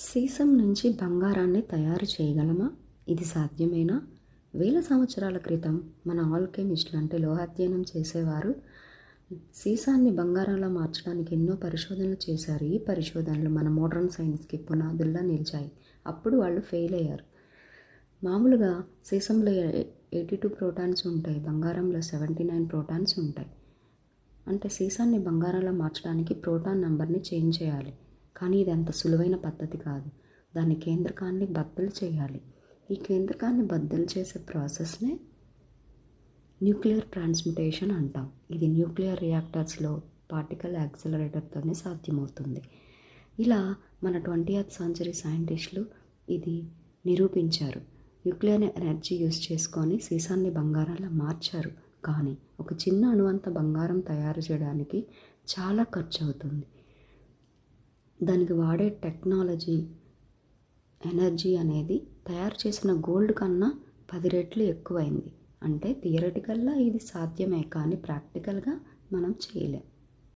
Sesame నుంచి బంగారాన్ని తయారు చేయగలమా? ఇది సాధ్యమేనా? వేల సంవత్సరాల క్రితం మన ఆల్కెమిస్టులు అంటే లోహాధ్యయనం చేసేవారు సీసాన్ని బంగారంలో మార్చడానికి ఎన్నో పరిశోధనలు చేశారు. ఈ పరిశోధనలు మన మోడర్న్ సైన్స్కి పునాదుల్లా నిలిచాయి. అప్పుడు వాళ్ళు ఫెయిల్ అయ్యారు. మామూలుగా సీసంలో ఎయిటీ టూ ప్రోటాన్స్ ఉంటాయి. బంగారంలో సెవెంటీ నైన్ ప్రోటాన్స్ ఉంటాయి. అంటే సీసాన్ని బంగారంలో మార్చడానికి ప్రోటాన్ నెంబర్ని చేంజ్ చేయాలి. కానీ ఇది అంత సులువైన పద్ధతి కాదు. దాని కేంద్రకాన్ని బద్దలు చేయాలి. ఈ కేంద్రకాన్ని బద్దలు చేసే ప్రాసెస్నే న్యూక్లియర్ ట్రాన్స్మిటేషన్ అంటాం. ఇది న్యూక్లియర్ రియాక్టర్స్లో పార్టికల్ యాక్సలరేటర్తోనే సాధ్యమవుతుంది. ఇలా మన ట్వంటీ ఎయిత్ సెంచరీ సైంటిస్టులు ఇది నిరూపించారు. న్యూక్లియర్ ఎనర్జీ యూజ్ చేసుకొని సీసాన్ని బంగారంలో మార్చారు. కానీ ఒక చిన్న అణువంత బంగారం తయారు చేయడానికి చాలా ఖర్చు అవుతుంది దానికి వాడే టెక్నాలజీ ఎనర్జీ అనేది తయారు చేసిన గోల్డ్ కన్నా పది రెట్లు ఎక్కువైంది. అంటే థియరటికల్గా ఇది సాధ్యమే కానీ ప్రాక్టికల్గా మనం చేయలేం.